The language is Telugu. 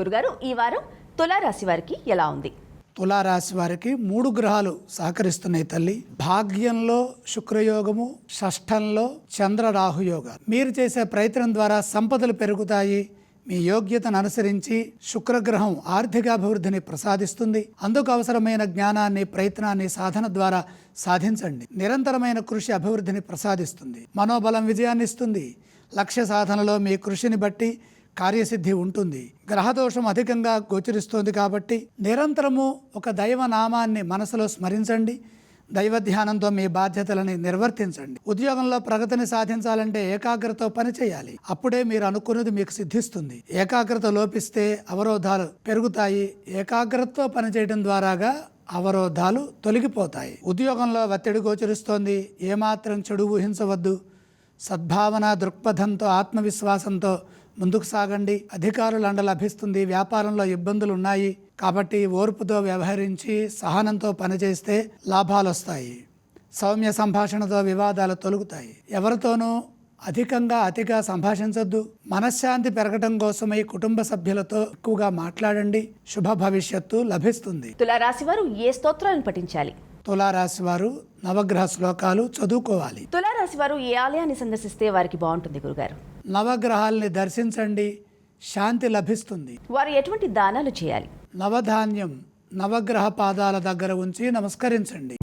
గురుగారు ఈ వారం తులారాశి వారికి ఎలా ఉంది? తులారాశి వారికి మూడు గ్రహాలు సహకరిస్తున్నాయి తల్లి. భాగ్యంలో శుక్రయోగము షష్ఠంలో చంద్ర రాహుయోగం మీరు చేసే ప్రయత్నం ద్వారా సంపదలు పెరుగుతాయి. మీ యోగ్యతను అనుసరించి శుక్రగ్రహం ఆర్థికాభివృద్ధిని ప్రసాదిస్తుంది. అందుకు అవసరమైన జ్ఞానాన్ని ప్రయత్నాన్ని సాధన ద్వారా సాధించండి. నిరంతరమైన కృషి అభివృద్ధిని ప్రసాదిస్తుంది. మనోబలం విజయాన్ని ఇస్తుంది. లక్ష్య సాధనలో మీ కృషిని బట్టి కార్యసిద్ధి ఉంటుంది. గ్రహదోషం అధికంగా గోచరిస్తోంది కాబట్టి నిరంతరము ఒక దైవ నామాన్ని మనసులో స్మరించండి. దైవ ధ్యానంతో మీ బాధ్యతలని నిర్వర్తించండి. ఉద్యోగంలో ప్రగతిని సాధించాలంటే ఏకాగ్రతతో పని చేయాలి. అప్పుడే మీరు అనుకున్నది మీకు సిద్ధిస్తుంది. ఏకాగ్రత లోపిస్తే అవరోధాలు పెరుగుతాయి. ఏకాగ్రతతో పనిచేయడం ద్వారాగా అవరోధాలు తొలగిపోతాయి. ఉద్యోగంలో ఒత్తిడి గోచరిస్తోంది. ఏమాత్రం చెడు ఊహించవద్దు. సద్భావన దృక్పథంతో ఆత్మవిశ్వాసంతో ముందుకు సాగండి. అధికారులు అండ లభిస్తుంది. వ్యాపారంలో ఇబ్బందులు ఉన్నాయి కాబట్టి ఓర్పుతో వ్యవహరించి సహనంతో పనిచేస్తే లాభాలు వస్తాయి సౌమ్య సంభాషణతో వివాదాలు తొలుగుతాయి. ఎవరితోనూ అధికంగా అతిగా సంభాషించొద్దు. మనశ్శాంతి పెరగటం కోసమై కుటుంబ సభ్యులతో ఎక్కువగా మాట్లాడండి. శుభ భవిష్యత్తు లభిస్తుంది. తులారాశి వారు ఏ స్తోత్రాలను పఠించాలి? తులారాశి వారు నవగ్రహ శ్లోకాలు చదువుకోవాలి. తులారాశి వారు ఏ ఆలయాన్ని సందర్శిస్తే వారికి బాగుంటుంది గురుగారు? నవగ్రహాల్ని దర్శించండి శాంతి లభిస్తుంది. వారు ఎటువంటి దానాలు చేయాలి? నవధాన్యం నవగ్రహ పాదాల దగ్గర ఉంచి నమస్కరించండి.